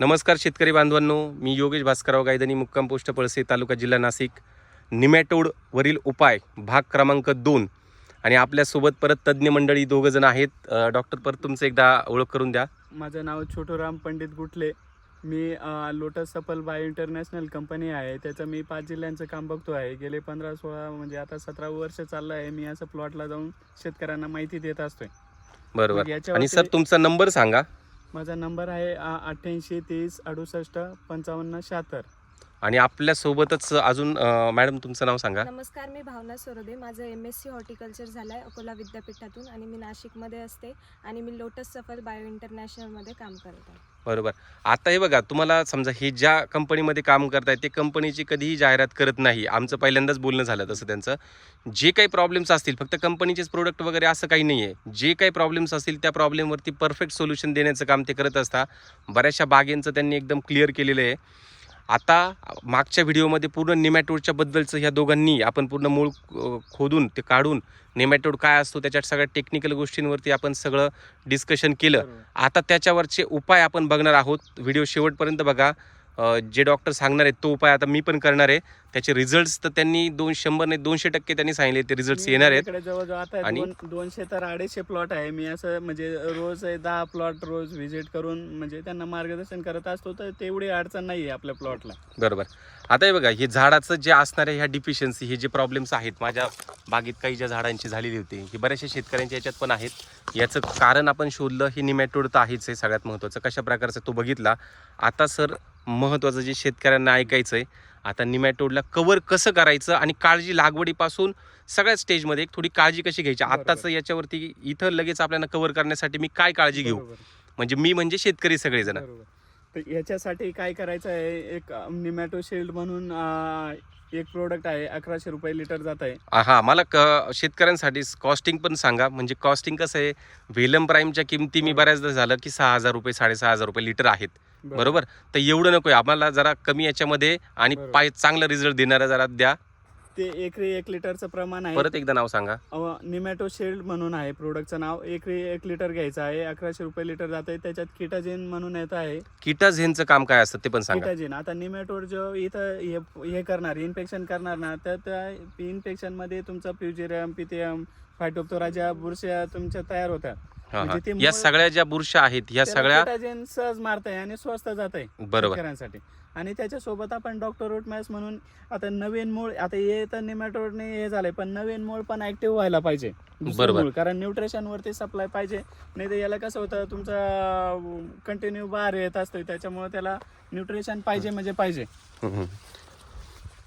नमस्कार शेतकरी बांधवांनो मी योगेश भास्करराव गायदनी मुक्काम पोस्ट पळसे तालुका जिल्हा नाशिक. निमॅटोडवरील उपाय भाग क्रमांक दोन. आणि आपल्यासोबत परत तज्ज्ञ मंडळी दोघं जण आहेत. अ, डॉक्टर परत तुमचं एकदा ओळख करून द्या. माझं नाव छोटूराम पंडित गुटले. मी अ, lotus Safal bio international company आहे. त्याचं मी पाच जिल्ह्यांचं काम बघतो आहे. गेले पंधरा सोळा म्हणजे आता सतरा वर्ष चाललं आहे. मी असं प्लॉटला जाऊन शेतकऱ्यांना माहिती देत असतोय. बरोबर. आणि सर तुमचा नंबर सांगा. माझा नंबर आहे अठ्ठ्याऐंशी तीस अडुसष्ट पंचावन्न शहात्तर. आणि आपल्यासोबतच अजून अ, मॅडम तुमचं नाव सांगा. नमस्कार मी भावना सरोदे. माझं एम एस सी हॉर्टिकल्चर झालं आहे अकोला विद्यापीठातून आणि मी नाशिकमध्ये असते आणि मी लोटस सफल बायो इंटरनॅशनलमध्ये काम करत आहे. बरोबर. आता हे बघा तुम्हाला समजा हे ज्या कंपनीमध्ये काम करताय ते कंपनीची कधीही जाहिरात करत नाही. आमचं पहिल्यांदाच बोलणं झालं तसं त्यांचं. जे काही प्रॉब्लेम्स असतील फक्त कंपनीचेच प्रोडक्ट वगैरे असं काही नाही आहे जे काही प्रॉब्लेम्स असतील त्या प्रॉब्लेमवरती परफेक्ट सोल्युशन देण्याचं काम ते करत असता बऱ्याचशा बागेंचं त्यांनी एकदम क्लिअर केलेलं आहे. आता मागच्या व्हिडिओमध्ये पूर्ण निमॅटोडच्या बद्दलचं ह्या दोघांनी आपण पूर्ण मूळ खोदून ते काढून निमॅटोड काय असतो त्याच्यात सगळ्या टेक्निकल गोष्टींवरती आपण सगळं डिस्कशन केलं. आता त्याच्यावरचे उपाय आपण बघणार आहोत. व्हिडिओ शेवटपर्यंत बघा. जे डॉक्टर सांगणार आहेत तो उपाय आता मी पण करणार आहे. त्याचे रिझल्ट्स तर त्यांनी दोन शंभर नाही दोनशे टक्के त्यांनी सांगितले ते रिझल्ट्स मी येणार आहेत. जवळजवळ आता आणि- दोन दोनशे तर अडीचशे प्लॉट आहे. मी असं म्हणजे रोज दहा प्लॉट रोज व्हिजिट करून म्हणजे त्यांना मार्गदर्शन करत असतो तर तेवढी अडचण नाही आहे आपल्या प्लॉटला बरोबर. आता हे बघा हे झाडाचं जे असणारे ह्या डिफिशियन्सी हे जे प्रॉब्लेम्स आहेत माझ्या बागेत काही ज्या झाडांची झालेली होती ही बऱ्याचशा शेतकऱ्यांच्या याच्यात पण आहेत. याचं कारण आपण शोधलं हे निमॅटोड तर आहेच आहे सगळ्यात महत्त्वाचं कशा प्रकारचं तो बघितला? आता सर महत्त्वाचं जे शेतकऱ्यांना ऐकायचं आहे आता निमॅटोडला कवर कसं करायचं आणि काळजी लागवडीपासून सगळ्याच स्टेजमध्ये एक थोडी काळजी कशी घ्यायची. आत्ताच याच्यावरती इथं लगेच आपल्याला कवर करण्यासाठी मी काय काळजी घेऊ. म्हणजे मी म्हणजे शेतकरी सगळेजण. तर याच्यासाठी काय करायचं आहे एक निमॅटो शिल्ड म्हणून एक प्रोडक्ट आहे अकराशे रुपये लिटर जात आहे हा मला शेतकऱ्यांसाठी कॉस्टिंग पण सांगा म्हणजे कॉस्टिंग कसं आहे व्हेलम प्राईमच्या किमती मी बरोबर. बऱ्याचदा झालं की सहा हजार रुपये साडेसहा हजार रुपये लिटर आहेत बरोबर? तर एवढं नको आम्हाला जरा कमी याच्यामध्ये आणि बरोबर. पाय चांगला रिझल्ट देणारा जरा द्या. ते एकरी एक लिटरचं प्रमाण आहे. परत एकदा नाव सांगा. निमॅटो शिल्ड म्हणून आहे प्रोडक्टचं नाव. एकरी एक लिटर घ्यायचं आहे. अकराशे रुपये लिटर जात आहे. त्याच्यात किटाजिन म्हणून येत आहे. किटाझेनचं काम काय असतं ते पण सांगा. किटाजिन आता निमॅटोड जो इथं हे हे करणार इन्फेक्शन करणार ना तर त्या इन्फेक्शनमध्ये तुमचा प्युजेरियम पिथियम फायटोप्तोराच्या बुरश्या तुमच्या तयार होतात म्हणजे ते या मूळ- सगळ्या ज्या बुरशा आहेत त्याला सगळ्या किटाजिन सहज मारत आहे आणि स्वस्त जात आहे बरोबर शेतकऱ्यांसाठी आणि त्याच्यासोबत आपण डॉक्टर रूट मॅस म्हणून आता नवीन मूळ आता हे तर निमॅटोडने हे झालंय पण नवीन मूळ पण ऍक्टिव्ह व्हायला पाहिजे दुसरं बरोबर. मूळ. कारण न्यूट्रिशन वरती सप्लाय पाहिजे नाही तर याला कसं होतं तुमचा कंटिन्यू बाहेर येत असतोय त्याच्यामुळे त्याला न्यूट्रिशन पाहिजे म्हणजे पाहिजे हम्म.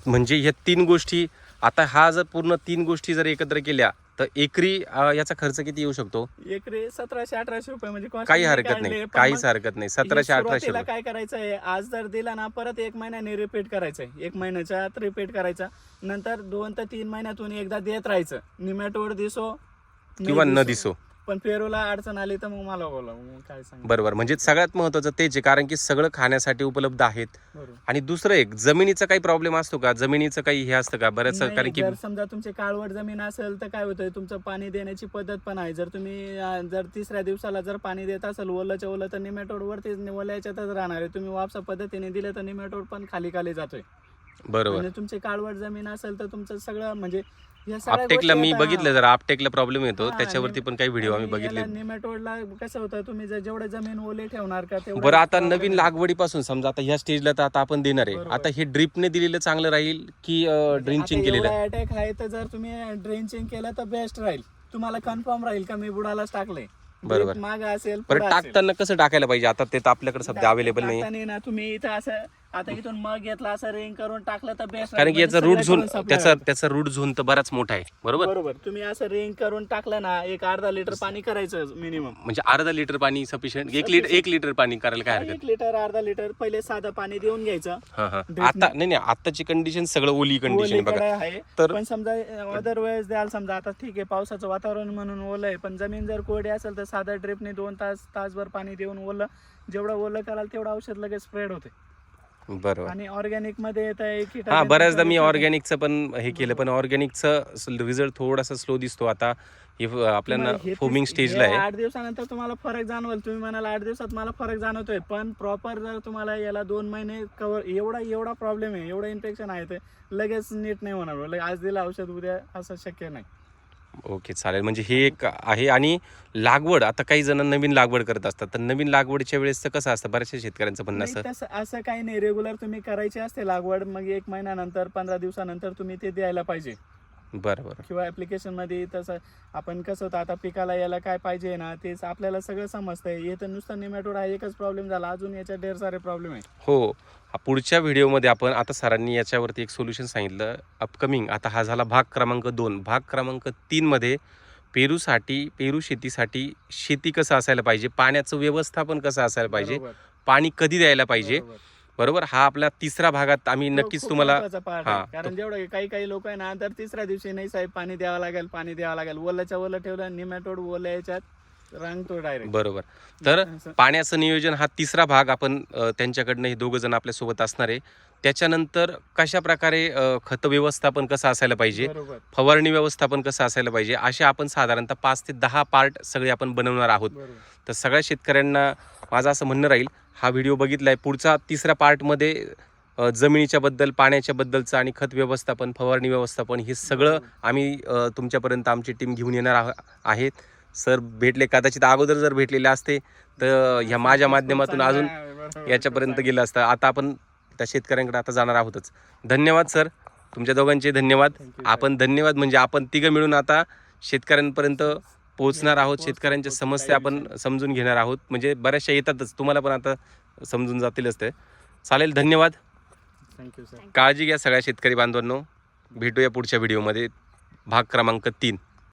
म्हणजे ह्या तीन गोष्टी आता हा जर पूर्ण तीन गोष्टी जर एकत्र केल्या तर एकरी अं, याचा खर्च किती येऊ शकतो? एकरी सतराशे अठराशे रुपये म्हणजे cost काही हरकत काढले, नाही पण काहीच मग हरकत नाही. सतराशे अठराशे सुरुवातीला रुपये. काय करायचं आहे? आज जर दिला ना परत एक महिन्याने रिपीट करायचंय एक महिन्याच्या आत रिपीट करायचा. नंतर दोन ते तीन महिन्यातून एकदा देत राहायचं. निमॅटोड दिसो नाही किंवा न दिसो. पण पेरूला अडचण आली तर मग मला बोला मग काय सांग? बरोबर. म्हणजे सगळ्यात महत्वाचं तेच आहे कारण की सगळं खाण्यासाठी उपलब्ध आहेत. बरोबर. आणि दुसरं एक जमिनीचा काही प्रॉब्लेम असतो का? जमिनीचं काही हे असतं का? बऱ्याच नाही, कारण की जर समजा तुमची काळवड जमीन असेल तर काय होतंय? तुमचं पाणी देण्याची पद्धत पण आहे. जर तुम्ही अं, जर तिसऱ्या दिवसाला जर पाणी देत असेल ओलंच्या ओलं तर निमॅटोड वरतीच ओल्या याच्यातच राहणार आहे. तुम्ही वापसा पद्धतीने दिले तर निमॅटोड पण खाली खाली जातोय. बरोबर. आणि तुमची काळवड जमीन असेल तर तुमचं सगळं म्हणजे या सगळ्या आपटेकला गोष्टी मी आता- बघितलं जरा आपटेकला प्रॉब्लेम येतो हा, त्याच्यावरती पण काही व्हिडिओ आम्ही आणि बघितले याला निमॅटोडला कसं होतं तुम्ही जर जेवढे जमीन ओले ठेवणार का तेवढं बरं आता नवीन. लागवडीपासून समजा आता ह्या स्टेजला तर आता आपण देणार आहे. आता हे ड्रिपने दिलेलं चांगलं राहील की ड्रिंचिंग आता केलेलं अटॅक आहे तर जर तुम्ही ड्रेंचिंग केलं तर बेस्ट राहील तुम्हाला कन्फर्म राहील का मी बुडालाच टाकले बरोबर. माग असेल बरं पुढं असेल. टाकताना कसं टाकायला पाहिजे आता ते तर आपल्याकडे सध्या अवेलेबल नाही टाकताना ना तुम्ही इथं असं आता इथून मग घेतला असं रिंग करून टाकलं तर बेस्ट कारण की याचा रूट झोन त्याचा त्याचा रूट झोन तर बराच मोठा आहे. बरोबर? बरोबर. तुम्ही असं रिंग करून टाकलं ना एक अर्धा लिटर पाणी करायचं मिनिमम म्हणजे अर्धा लिटर पाणी सफिशियंट एक लिटर एक लिटर पाणी करायला काय हरकत? एक लिटर अर्धा लिटर पहिले साधं पाणी देऊन घ्यायचं. हा हा. आता नाही नाही आताची कंडिशन सगळं ओली कंडिशन बघा. आहे. तर- पण समजा अदर वेळेस द्याल समजा आता ठीक आहे पावसाचं वातावरण म्हणून ओलं आहे पण जमीन जर कोरडी असेल तर साधा ड्रिपने दोन तास तासभर पाणी देऊन ओलं जेवढं ओलं कराल तेवढं औषध लगेच स्प्रेड होते. बरोबर. आणि ऑर्गॅनिकमध्ये येत आहे हा कीटकनाशक बऱ्याचदा मी ऑर्गॅनिकचं पण हे केलं पण ऑर्गॅनिकचं रिझल्ट थोडासा स्लो दिसतो आता. हे आपल्याला हे फोमिंग स्टेजला हे आहे. आठ दिवसानंतर तुम्हाला फरक जाणवेल. तुम्ही म्हणाल आठ दिवसात मला फरक जाणवतोय पण प्रॉपर जर तुम्हाला याला दोन महिने कवर एवढा एवढा प्रॉब्लेम आहे एवढं इन्फेक्शन आहे ते लगेच नीट नाही होणार. आज दिलं औषध उद्या असं शक्य नाही. ओके चालेल. म्हणजे हे एक आहे आणि लागवड आता काही जण नवीन लागवड करत असतात. तर नवीन लागवडीच्या वेळेस तर कसं असतं? बऱ्याचशा शेतकऱ्यांचं म्हणणं नाही, असतं तसं असं काही नाही. रेग्युलर तुम्ही करायची असते लागवड मग एक महिन्यानंतर पंधरा दिवसानंतर तुम्ही ते द्यायला पाहिजे. बरं बरं. किंवा ऍप्लिकेशनमध्ये तसं आपण कसं होतं आता पिकाला याला काय पाहिजे ना तेच आपल्याला सगळं समजतंय. हे तर नुसतं निमॅटोड हा एकच प्रॉब्लेम झाला. अजून याच्यात ढेर सारे प्रॉब्लेम आहे हो. हा पुढच्या व्हिडिओमध्ये आपण आता सरांनी याच्यावरती एक सोल्युशन सांगितलं. अपकमिंग आता हा झाला भाग क्रमांक दोन. भाग क्रमांक तीनमध्ये पेरूसाठी पेरू शेतीसाठी शेती कसं असायला पाहिजे? पाण्याचं व्यवस्थापन कसं असायला पाहिजे? पाणी कधी द्यायला पाहिजे? बरोबर. हा आपला तिसरा भागात आम्ही नक्कीच तुम्हाला. हा, कारण जेवढं काही काही लोक आहे ना तर तिसऱ्या दिवशी नाही साहेब पाणी द्यावं लागेल पाणी द्यावं लागेल ओल्याच्या ओलं ठेवलं निमॅटोड ओल्या याच्यात डायरेक्ट बरोबर. तर पाण्याचं नियोजन हा तिसरा भाग आपण त्यांच्याकडनं हे दोघं जण आपल्यासोबत असणार आहे. त्याच्यानंतर कशा प्रकारे खत व्यवस्थापन कसं असायला पाहिजे? फवारणी व्यवस्थापन कसं असायला पाहिजे? असे आपण साधारणतः पाच ते दहा पार्ट सगळे आपण बनवणार आहोत. तर सगळ्या शेतकऱ्यांना माझं असं म्हणणं राहील हा व्हिडिओ बघितलाय. पुढचा तिसऱ्या पार्टमध्ये जमिनीच्या बद्दल पाण्याच्या बद्दलचं आणि खत व्यवस्थापन फवारणी व्यवस्थापन हे सगळं आम्ही तुमच्यापर्यंत आमची टीम घेऊन येणार आह- आहेत. सर भेटले कदाचित अगोदर जर भेटलेले असते तर ह्या माझ्या माध्यमातून अजून याच्यापर्यंत गेलं असतं. आता आपण त्या शेतकऱ्यांकडे आता जाणार आहोतच. धन्यवाद सर. तुमच्या दोघांचे धन्यवाद. आपण धन्यवाद म्हणजे आपण तिघं मिळून आता शेतकऱ्यांपर्यंत पोहोचणार आहोत. शेतकऱ्यांच्या समस्या आपण समजून घेणार आहोत. म्हणजे बऱ्याचशा येतातच. तुम्हाला पण आता समजून जातीलच ते. चालेल धन्यवाद. थँक्यू सर काळजी घ्या सगळ्या शेतकरी बांधवांनो. भेटूया पुढच्या व्हिडिओमध्ये. भाग क्रमांक तीन.